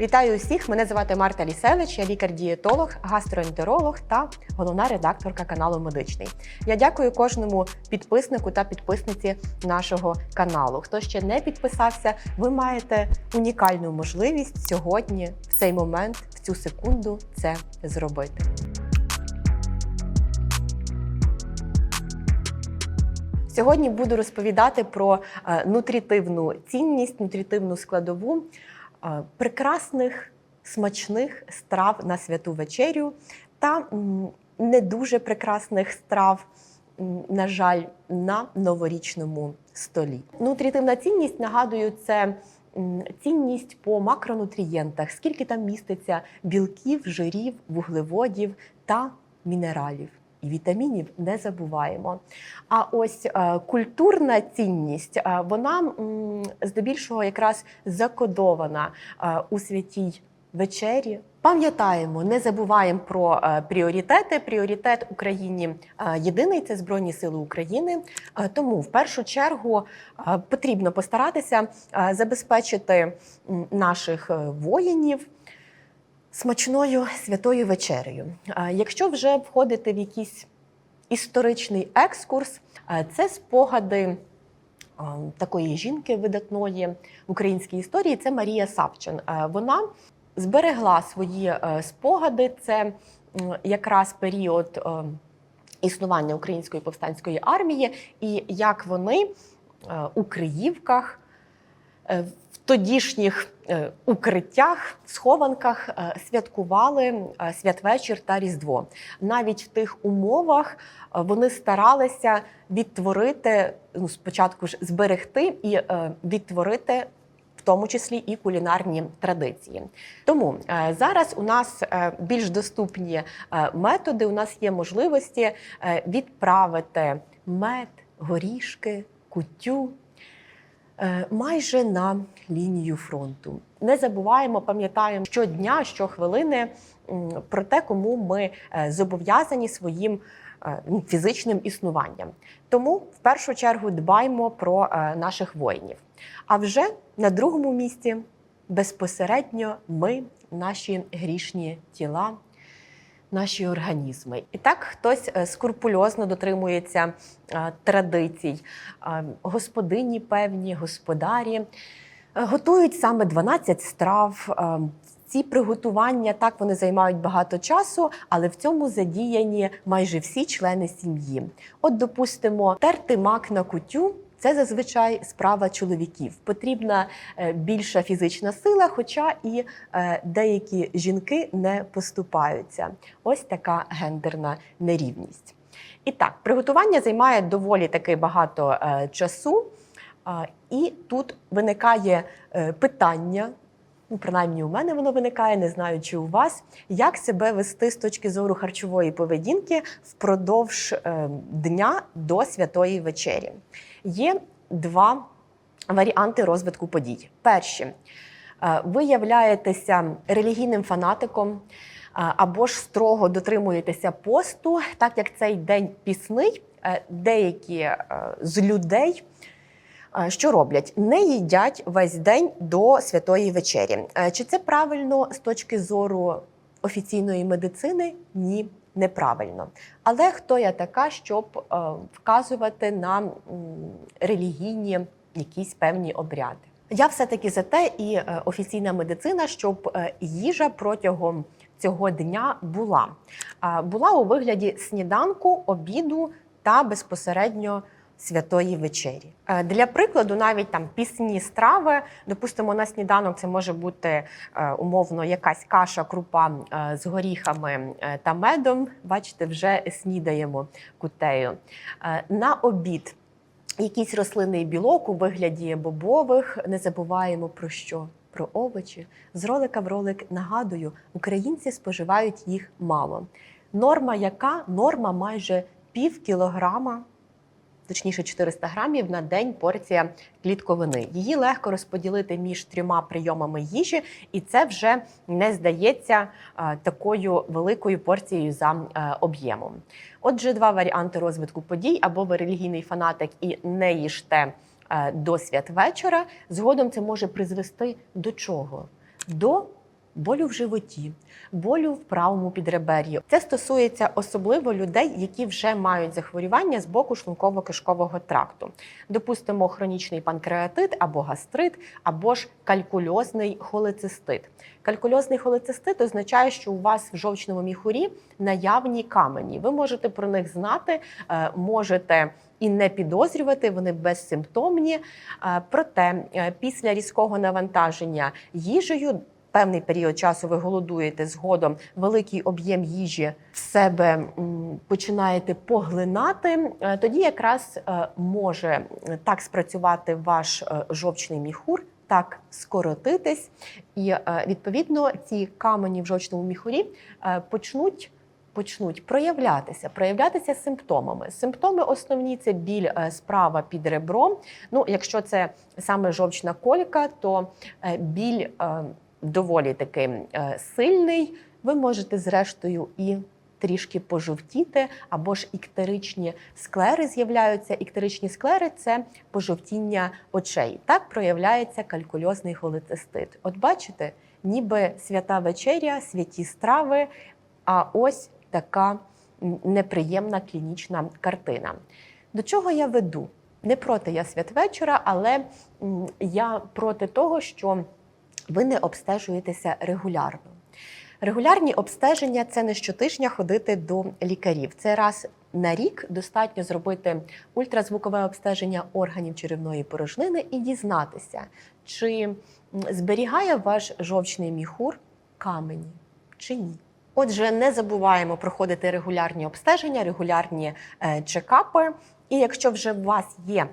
Вітаю усіх! Мене звати Марта Лісевич, я лікар-дієтолог, гастроентеролог та головна редакторка каналу Медичний. Я дякую кожному підписнику та підписниці нашого каналу. Хто ще не підписався, ви маєте унікальну можливість сьогодні, в цей момент, в цю секунду, це зробити. Сьогодні буду розповідати про е, нутрітивну цінність, нутрітивну складову прекрасних смачних страв на святу вечерю та не дуже прекрасних страв, на жаль, на новорічному столі. Нутрітивна цінність нагадую, це цінність по макронутрієнтах, скільки там міститься білків, жирів, вуглеводів та мінералів. І вітамінів не забуваємо. А ось е, культурна цінність, е, вона здебільшого якраз закодована е, у святій вечері. Пам'ятаємо, не забуваємо про пріоритети. Пріоритет Україні єдиний це Збройні Сили України. Тому в першу чергу потрібно постаратися забезпечити наших воїнів смачною святою вечерею. Якщо вже входити в якийсь історичний екскурс, це спогади такої жінки видатної в українській історії. Це Марія Савчин. Вона зберегла свої е, спогади. Це якраз період е, існування української повстанської армії, і як вони е, у Криївках. Тодішніх е, укриттях, схованках е, святкували е, святвечір та Різдво. Навіть в тих умовах вони старалися відтворити, ну спочатку ж зберегти і відтворити. В тому числі і кулінарні традиції. Тому зараз у нас більш доступні методи. У нас є можливості відправити мед, горішки, кутю майже на лінію фронту. Не забуваємо, пам'ятаємо щодня, щохвилини про те, кому ми е, зобов'язані своїм е, фізичним існуванням. Тому в першу чергу дбаймо про е, наших воїнів. А вже на другому місці безпосередньо ми, наші грішні тіла. Наші організми. І так хтось е, скрупульозно дотримується е, традицій. Е, Господині певні, господарі готують саме 12 страв. Ці приготування так вони займають багато часу, але в цьому задіяні майже всі члени сім'ї. От, допустимо, терти мак на кутю. Це зазвичай справа чоловіків. Потрібна е, більша фізична сила, хоча і е, деякі жінки не поступаються. Ось така гендерна нерівність. І так, приготування займає доволі таки багато е, часу, і тут виникає питання. Ну, принаймні, у мене воно виникає, не знаю, чи у вас, як себе вести з точки зору харчової поведінки впродовж е, дня до святої вечері. Є два варіанти розвитку подій. Перші, е, ви являєтеся релігійним фанатиком е, або ж строго дотримуєтеся посту, так як цей день пісний, е, деякі з людей. Що роблять? Не їдять весь день до святої вечері. Чи це правильно з точки зору офіційної медицини? Ні, неправильно. Але хто я така, щоб е, вказувати на релігійні якісь певні обряди? Я все-таки за те, і е, офіційна медицина, щоб е, їжа протягом цього дня була. Була у вигляді сніданку, обіду та безпосередньо святої вечері. Е, Для прикладу, навіть там пісні страви, допустимо, на сніданок це може бути е, умовно якась каша, крупа е, з горіхами та медом. Бачите, вже снідаємо кутею. На обід якийсь рослинний білок у вигляді бобових. Не забуваємо про що. Про овочі з ролика в ролик нагадую, українці споживають їх мало. Норма яка? Норма майже пів кілограма точніше 400 грамів на день порція клітковини. Її легко розподілити між трьома прийомами їжі, і це вже не здається такою великою порцією за об'ємом. Отже, два варіанти розвитку подій: або ви релігійний фанатик і не їжте до святвечора. Згодом це може призвести до чого? До болю в животі, болю в правому підребер'ї. Це стосується особливо людей, які вже мають захворювання з боку шлунково-кишкового тракту. Допустимо, хронічний панкреатит або гастрит, або ж калькульозний холецистит. Калькульозний холецистит означає, що у вас в жовчному міхурі наявні камені. Ви можете про них знати, е, можете і не підозрювати, вони безсимптомні. Е, Проте е, після різкого навантаження їжею. Певний період часу ви голодуєте згодом великий об'єм їжі в себе починаєте поглинати. е, Тоді якраз е, може так спрацювати ваш е, жовчний міхур, так скоротитись, і е, відповідно ці камені в жовчному міхурі е, почнуть. Почнуть проявлятися, проявлятися симптомами. Симптоми основні це біль е, справа під ребром. Ну, якщо це саме жовчна колька, то е, біль е, доволі таки е, сильний. Ви можете, зрештою, і трішки пожовтіти, або ж іктеричні склери з'являються. Іктеричні склери це пожовтіння очей. Так проявляється калькульозний холецистит. От бачите, ніби свята вечеря, святі страви, а ось така неприємна клінічна картина. До чого я веду? Не проти я святвечора, але я проти того, що ви не обстежуєтеся регулярно. Регулярні обстеження це не щотижня ходити до лікарів. Це раз на рік достатньо зробити ультразвукове обстеження органів черевної порожнини і дізнатися, чи зберігає ваш жовчний міхур камені чи ні. Отже, не забуваємо проходити регулярні обстеження, регулярні е, чекапи. І якщо вже у вас є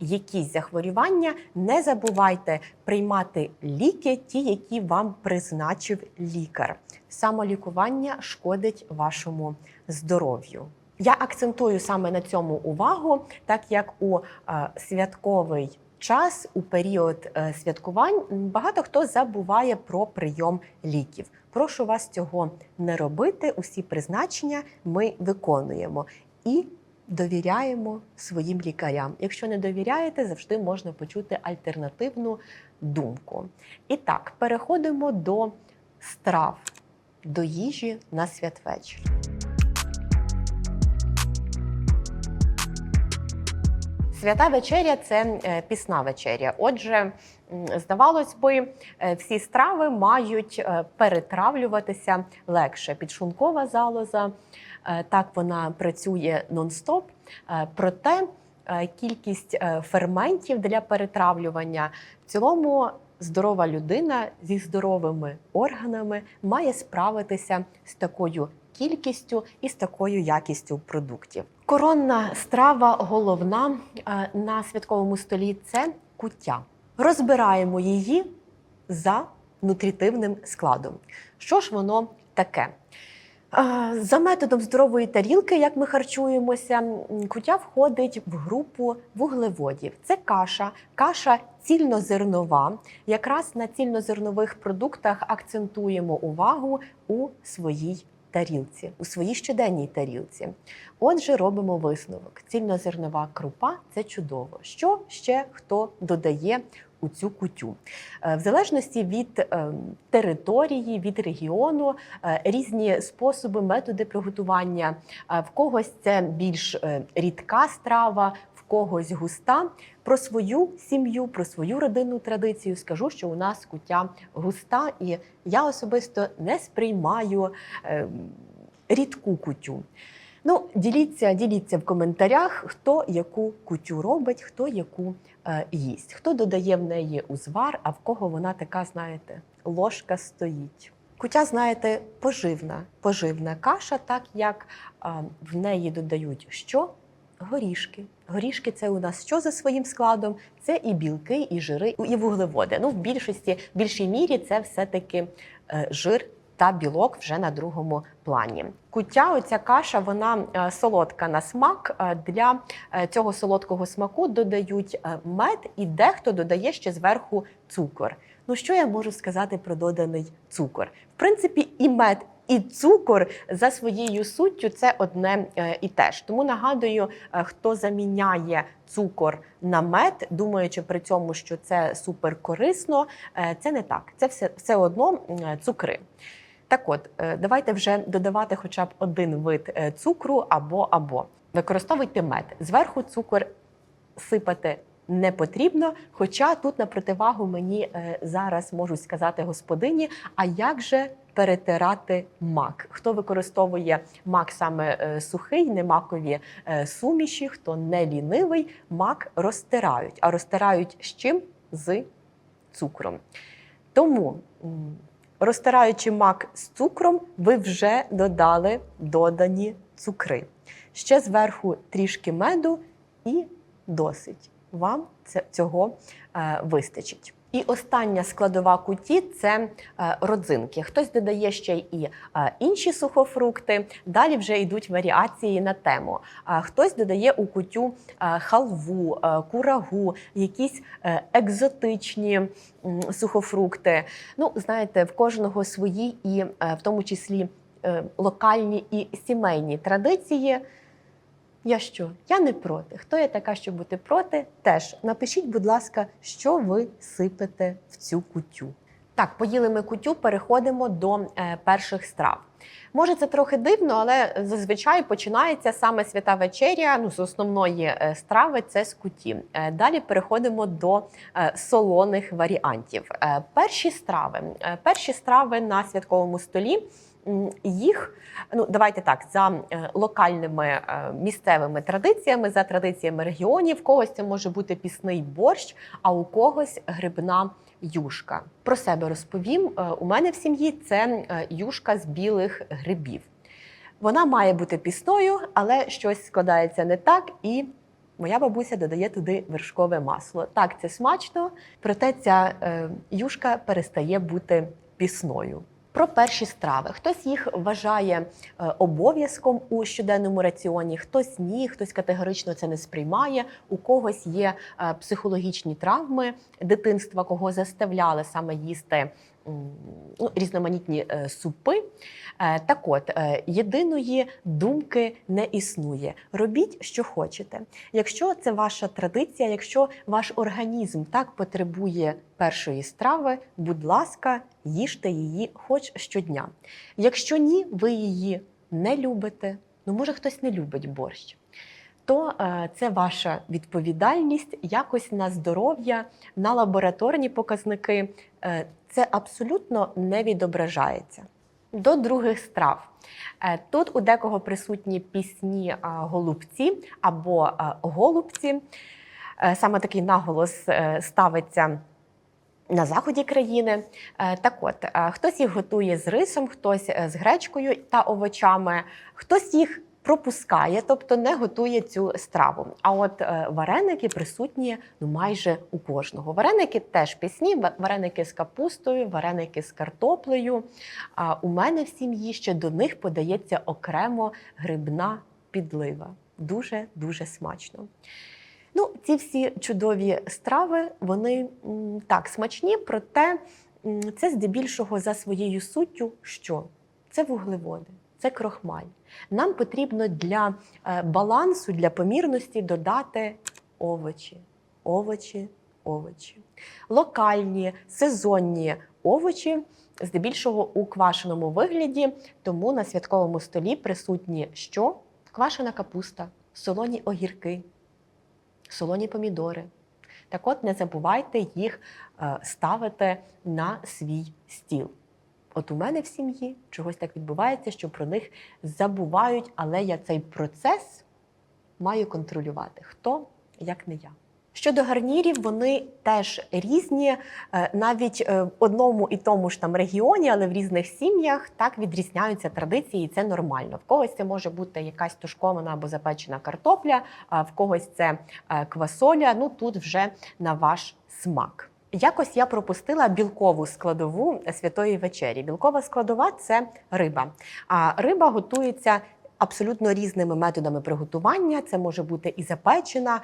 якісь захворювання, не забувайте приймати ліки, ті, які вам призначив лікар. Самолікування шкодить вашому здоров'ю. Я акцентую саме на цьому увагу, так як у е, святковий час, у період е, святкувань, багато хто забуває про прийом ліків. Прошу вас цього не робити. Усі призначення ми виконуємо і довіряємо своїм лікарям. Якщо не довіряєте, завжди можна почути альтернативну думку. І так, переходимо до страв, до їжі на святвечір. Свята вечеря це е, пісна вечеря. Отже, здавалось би, е, всі страви мають е, перетравлюватися легше. Підшлункова залоза, так вона працює нон-стоп. Е, Проте е, кількість е, ферментів для перетравлювання в цілому здорова людина зі здоровими органами має справитися з такою кількістю і з такою якістю продуктів. Коронна страва головна е, на святковому столі це куття. Розбираємо її за нутрітивним складом. Що ж воно таке? За методом здорової тарілки, як ми харчуємося, м, куття входить в групу вуглеводів. Це каша, каша цільнозернова. Якраз на цільнозернових продуктах акцентуємо увагу у своїй тарілці, у своїй щоденній тарілці. Отже, робимо висновок. Цільнозернова крупа це чудово. Що ще хто додає у цю кутю? Е, В залежності від е, території, від регіону, е, різні способи, методи приготування. В когось це більш рідка страва, в когось густа. Про свою сім'ю, про свою родинну традицію скажу, що у нас куття густа, і я особисто не сприймаю е, рідку кутю. Ну, діліться, діліться в коментарях, хто яку кутю робить, хто яку е, їсть, хто додає в неї узвар, а в кого вона така, знаєте, ложка стоїть. Кутя, знаєте, поживна, поживна каша, так як е, в неї додають що? Горішки. Горішки це у нас що за своїм складом? Це і білки, і жири, і вуглеводи. Ну, в більшості, в більшій мірі це все-таки е, жир та білок вже на другому плані. Куття, оця каша, вона е, солодка на смак. Е, Для е, цього солодкого смаку додають мед, і дехто додає ще зверху цукор. Ну що я можу сказати про доданий цукор? В принципі, і мед, і цукор за своєю суттю це одне і те ж. Тому нагадую, хто заміняє цукор на мед, думаючи при цьому, що це супер корисно, це не так. Це все, все одно цукри. Так от, е, давайте вже додавати хоча б один вид е, цукру або або. Використовуйте мед. Зверху цукор сипати не потрібно. Хоча тут на противагу мені е, зараз можуть сказати господині, а як же перетирати мак? Хто використовує мак саме сухий, не макові суміші, хто не лінивий, мак розтирають. А розтирають з чим? З цукром. Тому, розтираючи мак з цукром, ви вже додали додані цукри. Ще зверху трішки меду і досить. Вам цього е, вистачить. І остання складова куті це е, родзинки. Хтось додає ще і е, інші сухофрукти. Далі вже йдуть варіації на тему. А хтось додає у кутю е, халву, е, курагу, якісь е, екзотичні сухофрукти. Ну, знаєте, в кожного свої, і е, в тому числі е, локальні і сімейні традиції. Я що? Я не проти. Хто я така, щоб бути проти? Теж напишіть, будь ласка, що ви сипете в цю кутю. Так, поїли ми кутю, переходимо до е, перших страв. Може, це трохи дивно, але зазвичай починається саме свята вечеря. Ну, з основної е, страви це з куті. Е, далі переходимо до е, солоних варіантів. Перші страви. Перші страви на святковому столі. Їх ну давайте так за е, локальними е, місцевими традиціями, за традиціями регіонів. В когось це може бути пісний борщ, а у когось грибна юшка. Про себе розповім. Е, У мене в сім'ї це юшка з білих грибів. Вона має бути пісною, але щось складається не так, і моя бабуся додає туди вершкове масло. Так, це смачно, проте ця юшка перестає бути пісною. Про перші страви. Хтось їх вважає е, обов'язком у щоденному раціоні, хтось ні, хтось категорично це не сприймає. У когось є е, психологічні травми дитинства, кого заставляли саме їсти ну, різноманітні е, супи. Е, Так от, е, єдиної думки не існує. Робіть, що хочете. Якщо це ваша традиція, якщо ваш організм так потребує першої страви, будь ласка, їжте її хоч щодня. Якщо ні, ви її не любите, ну може хтось не любить борщ. То це ваша відповідальність якось на здоров'я, на лабораторні показники. Це абсолютно не відображається. До других страв. Е, Тут у декого присутні пісні голубці або голубці. Е, Саме такий наголос е, ставиться на заході країни. Так от, хтось їх готує з рисом, хтось з гречкою та овочами, хтось їх пропускає, тобто не готує цю страву. А от е, вареники присутні ну, майже у кожного. Вареники теж пісні, вареники з капустою, вареники з картоплею. А у мене в сім'ї ще до них подається окремо грибна підлива. Дуже дуже смачно. Ну, ці всі чудові страви, вони так смачні, проте це здебільшого за своєю суттю, що це вуглеводи, це крохмаль. Нам потрібно для е, балансу, для помірності додати овочі, овочі, овочі. Локальні, сезонні овочі, здебільшого у квашеному вигляді, тому на святковому столі присутні що? Квашена капуста, солоні огірки, солоні помідори. Так от не забувайте їх е, ставити на свій стіл. От у мене в сім'ї чогось так відбувається, що про них забувають, але я цей процес маю контролювати. Хто, як не я. Щодо гарнірів, вони теж різні, е, навіть е, в одному і тому ж там регіоні, але в різних сім'ях так відрізняються традиції, і це нормально. В когось це може бути якась тушкована або запечена картопля, а в когось це е, квасоля. Ну тут вже на ваш смак. Якось я пропустила білкову складову святої вечері. Білкова складова це риба. А риба готується абсолютно різними методами приготування. Це може бути і запечена,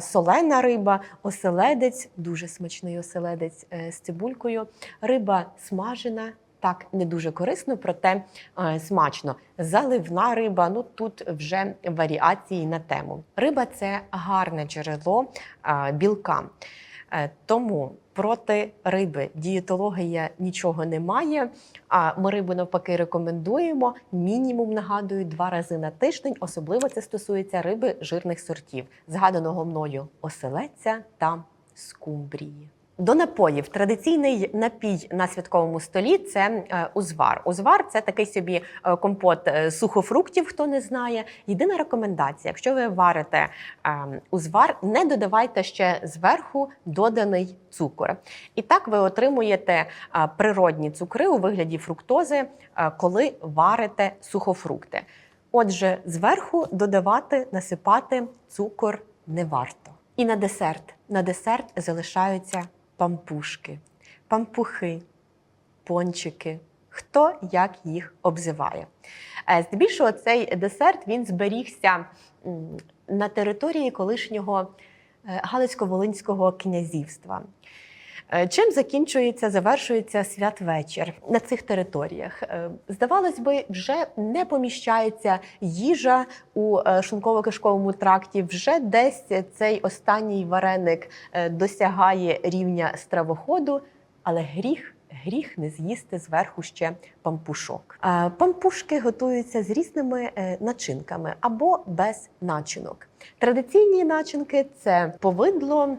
солена риба, оселедець, дуже смачний оселедець е, з цибулькою, риба смажена так не дуже корисно, проте е, смачно. Заливна риба. Ну тут вже варіації на тему. Риба це гарне джерело білка. Е, Тому проти риби дієтологія нічого не має. А ми рибу навпаки рекомендуємо. Мінімум нагадую два рази на тиждень. Особливо це стосується риби жирних сортів, згаданого мною оселеця та скумбрії. До напоїв традиційний напій на святковому столі це е, узвар. Узвар це такий собі е, компот е, сухофруктів, хто не знає. Єдина рекомендація: якщо ви варите узвар, не додавайте ще зверху доданий цукор. І так ви отримуєте природні цукри у вигляді фруктози, коли варите сухофрукти. Отже, зверху додавати, насипати цукор не варто. І на десерт. На десерт залишаються пампушки, пампухи, пончики. Хто як їх обзиває. Е, Здебільшого цей десерт він зберігся на території колишнього е, Галицько-Волинського князівства. Е, Чим закінчується, завершується святвечір на цих територіях? Е, Здавалось би, вже не поміщається їжа у е, шлунково-кишковому тракті. Вже десь цей останній вареник досягає рівня стравоходу, але гріх. Гріх не з'їсти зверху ще пампушок. Пампушки готуються з різними начинками або без начинок. Традиційні начинки це повидло,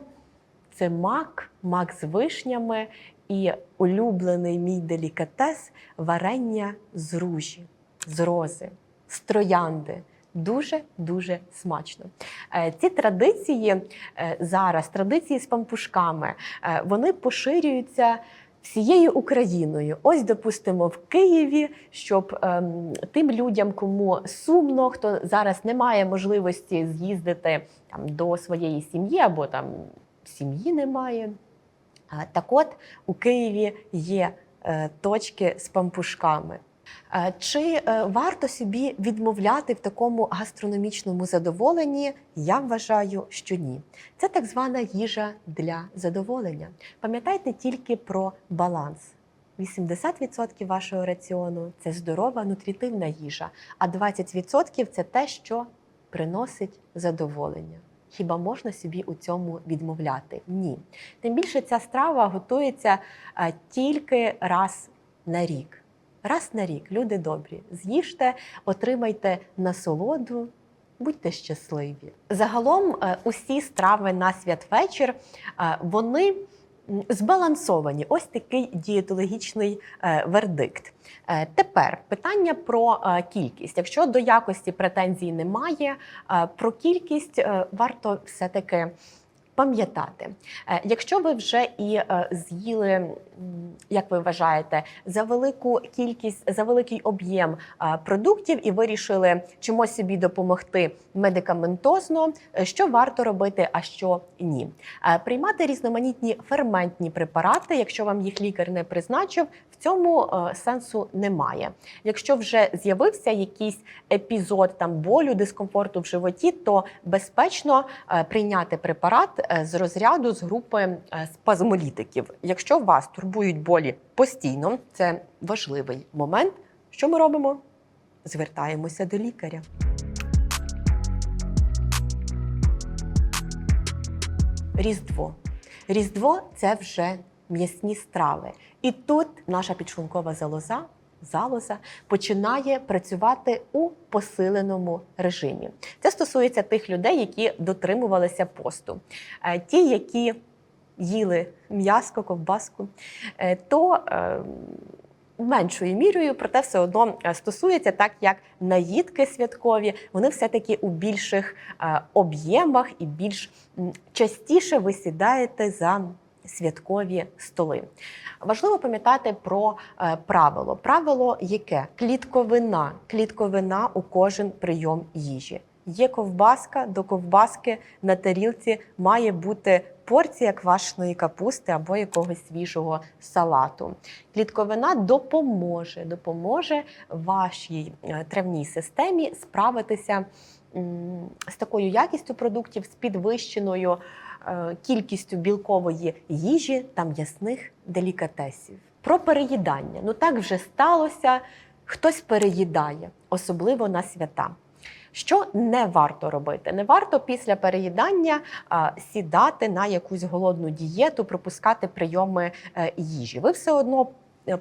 це мак, мак з вишнями і улюблений мій делікатес варення з ружі, з рози, з троянди. Дуже дуже смачно. Е, Ці традиції е, зараз, традиції з пампушками, е, вони поширюються всією Україною. Ось, допустимо, в Києві, щоб ем, тим людям, кому сумно, хто зараз не має можливості з'їздити там до своєї сім'ї або там сім'ї немає. Так от у Києві є е, точки з пампушками. Чи е, варто собі відмовляти в такому гастрономічному задоволенні? Я вважаю, що ні. Це так звана їжа для задоволення. Пам'ятайте тільки про баланс. 80% вашого раціону це здорова нутрітивна їжа, а 20% це те, що приносить задоволення. Хіба можна собі у цьому відмовляти? Ні. Тим більше ця страва готується тільки раз на рік. Раз на рік, люди добрі, з'їжте, отримайте насолоду, будьте щасливі. Загалом, е, усі страви на святвечір е, вони збалансовані. Ось такий дієтологічний е, вердикт. Е, Тепер питання про е, кількість. Якщо до якості претензій немає, про кількість варто все-таки пам'ятати. Е, Якщо ви вже і е, з'їли, як ви вважаєте, за велику кількість, за великий об'єм е, продуктів і вирішили чимось собі допомогти медикаментозно, що варто робити, а що ні. Приймати різноманітні ферментні препарати, якщо вам їх лікар не призначив, в цьому сенсу немає. Якщо вже з'явився якийсь епізод там болю, дискомфорту в животі, то безпечно прийняти препарат з розряду з групи е, спазмолітиків. Якщо вас турбують болі постійно, це важливий момент. Що ми робимо? Звертаємося до лікаря. Різдво. Різдво це вже м'ясні страви. І тут наша підшлункова залоза. Залоза починає працювати у посиленому режимі. Це стосується тих людей, які дотримувалися посту. Е, Ті, які їли м'яско, ковбаску, е, то е, меншою мірою, проте все одно стосується, так як наїдки святкові, вони все-таки у більших об'ємах і більш частіше ви сідаєте за святкові столи. Важливо пам'ятати про е, правило. Правило яке? Клітковина. Клітковина у кожен прийом їжі. Є ковбаска, до ковбаски на тарілці має бути порція квашеної капусти або якогось свіжого салату. Клітковина допоможе, допоможе вашій е, травній системі справитися з такою якістю продуктів, з підвищеною кількістю білкової їжі та м'ясних делікатесів. Про переїдання. Ну так вже сталося. Хтось переїдає, особливо на свята. Що не варто робити? Не варто після переїдання а, сідати на якусь голодну дієту, пропускати прийоми е, їжі. Ви все одно е,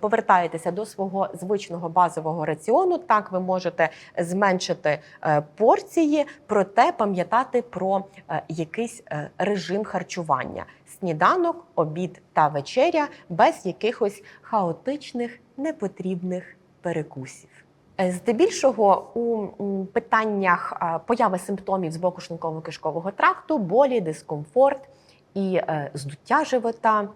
повертаєтеся до свого звичного базового раціону. Так, ви можете зменшити е, порції, проте пам'ятати про е, якийсь е, режим харчування: сніданок, обід та вечеря без якихось хаотичних, непотрібних перекусів. Е, Здебільшого у питаннях е, появи симптомів з боку шлунково-кишкового тракту, болі, дискомфорт і е, здуття живота,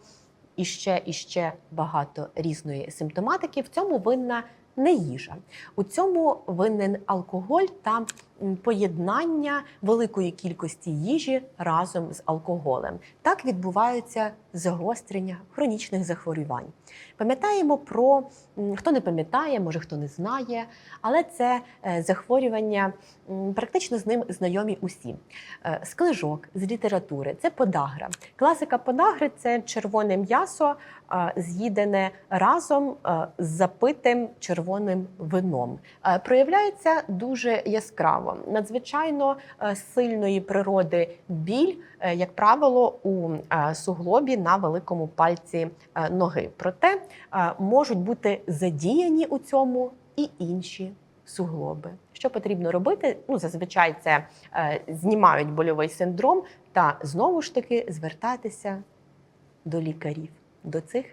і ще і ще багато різної симптоматики. В цьому винна не їжа. У цьому винен алкоголь та поєднання великої кількості їжі разом з алкоголем. Так відбуваються загострення хронічних захворювань. Пам'ятаємо про хто не пам'ятає, може хто не знає, але це е, захворювання практично з ним знайомі усі. Е, З книжок, з літератури, це подагра. Класика подагри це червоне м'ясо, е, з'їдене разом з запитим червоним вином. Проявляється дуже яскраво, надзвичайно е, сильної природи біль, е, як правило, у е, суглобі на великому пальці ноги. Проте можуть бути задіяні у цьому і інші суглоби. Що потрібно робити? Ну, зазвичай це знімають больовий синдром, та знову ж таки звертатися до лікарів, до цих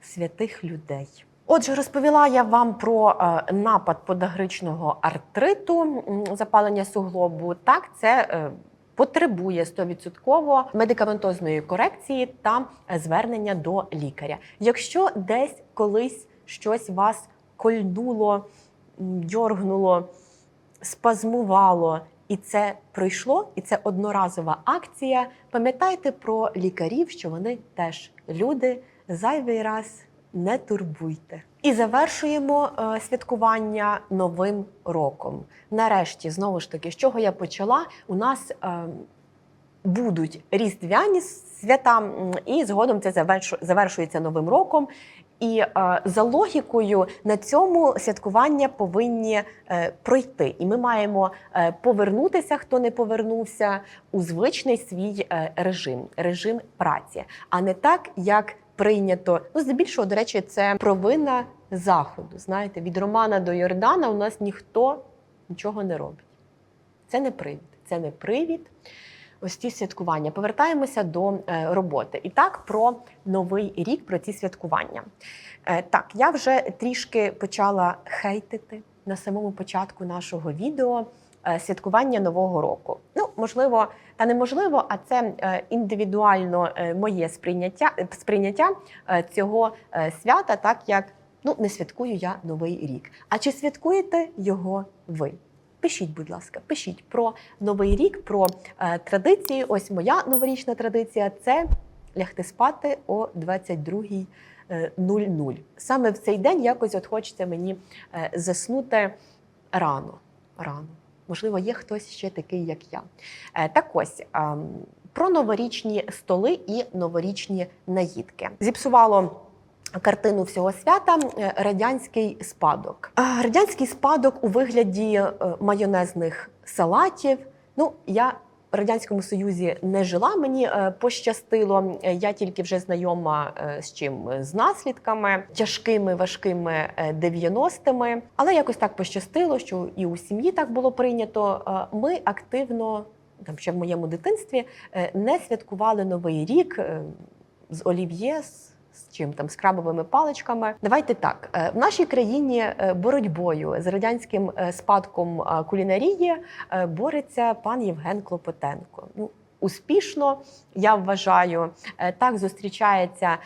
святих людей. Отже, розповіла я вам про е, напад подагричного артриту, запалення суглобу. Так, це е, потребує 100% медикаментозної корекції та звернення до лікаря. Якщо десь колись щось вас кольнуло, дьоргнуло, спазмувало, і це пройшло, і це одноразова акція. Пам'ятайте про лікарів, що вони теж люди. Зайвий раз не турбуйте. І завершуємо е, святкування новим роком. Нарешті, знову ж таки, з чого я почала, у нас е, будуть різдвяні свята, і згодом це завершу- завершується новим роком. І е, за логікою на цьому святкування повинні е, пройти. І ми маємо е, повернутися, хто не повернувся, у звичний свій е, режим, режим праці, а не так, як прийнято. Ну, здебільшого, до речі, це провина заходу. Знаєте, від Романа до Йордана у нас ніхто нічого не робить. Це не привід. Це не привід. Ось ці святкування. Повертаємося до е, роботи. І так, про новий рік, про ці святкування. Е, так, я вже трішки почала хейтити на самому початку нашого відео святкування Нового року. Ну, можливо, та неможливо, а це е, індивідуально е, моє сприйняття, е, сприйняття е, цього е, свята, так як ну, не святкую я Новий рік. А чи святкуєте його ви? Пишіть, будь ласка, пишіть про новий рік, про е, традиції. Ось моя новорічна традиція це лягти спати о 22.00. Саме в цей день якось от хочеться мені е, заснути рано. рано. Можливо, є хтось ще такий, як я. Е, так ось. ем, Про новорічні столи і новорічні наїдки. Зіпсувало картину всього свята е, радянський спадок. Радянський спадок у вигляді е, майонезних салатів. Ну, я радянському союзі не жила. Мені е, пощастило. Е, Я тільки вже знайома е, з чим з наслідками тяжкими, важкими е, 90-ми. Але якось так пощастило, що і у сім'ї так було прийнято. Е, Ми активно. Там ще в моєму дитинстві е, не святкували новий рік е, з олів'є, з з чим там з крабовими паличками. Давайте так е, в нашій країні е, боротьбою з радянським е, спадком кулінарії бореться пан Євген Клопотенко. Ну успішно я вважаю, так зустрічається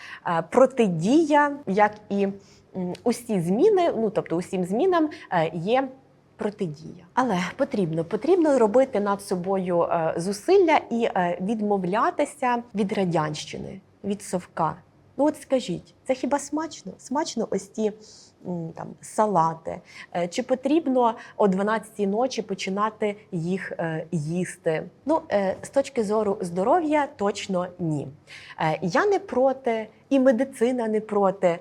протидія, як і усі зміни. Ну тобто, усім змінам є. Протидія, але потрібно потрібно робити над собою зусилля і відмовлятися від радянщини, від совка. Ну от скажіть, це хіба смачно? Смачно ось ті там салати? Е, Чи потрібно о 12-й ночі починати їх е, їсти? Ну, е, з точки зору здоров'я, точно ні. Я не проти, і медицина не проти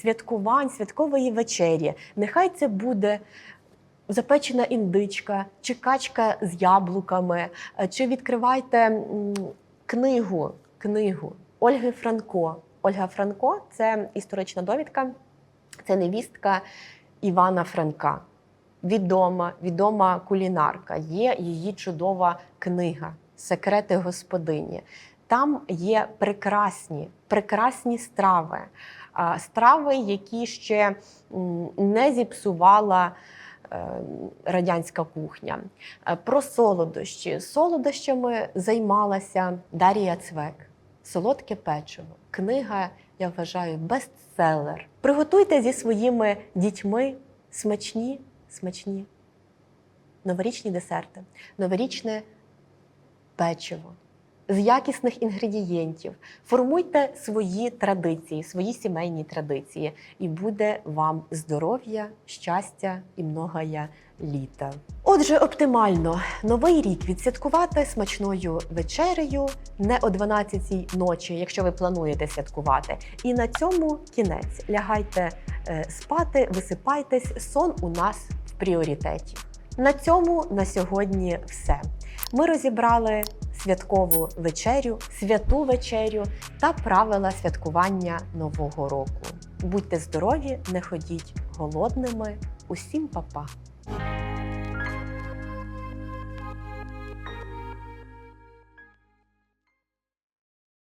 святкувань, святкової вечері. Нехай це буде. Запечена індичка, чи качка з яблуками, чи відкривайте книгу, книгу Ольги Франко. Ольга Франко це історична довідка, це невістка Івана Франка. Відома, відома кулінарка. Є її чудова книга Секрети господині. Там є прекрасні, прекрасні страви, страви, які ще не зіпсувала е, радянська кухня. Е, Про солодощі. Солодощами займалася Дарія Цвек. Солодке печиво. Книга, я вважаю, бестселер. Приготуйте зі своїми дітьми смачні, смачні новорічні десерти, новорічне печиво з якісних інгредієнтів. Формуйте свої традиції, свої сімейні традиції, і буде вам здоров'я, щастя і многоя літа. Отже, оптимально новий рік відсвяткувати смачною вечерею не о 12-й ночі, якщо ви плануєте святкувати. І на цьому кінець лягайте е, спати, висипайтесь. Сон у нас в пріоритеті. На цьому на сьогодні все. Ми розібрали святкову вечерю, святу вечерю та правила святкування Нового року. Будьте здорові, не ходіть голодними. Усім па-па!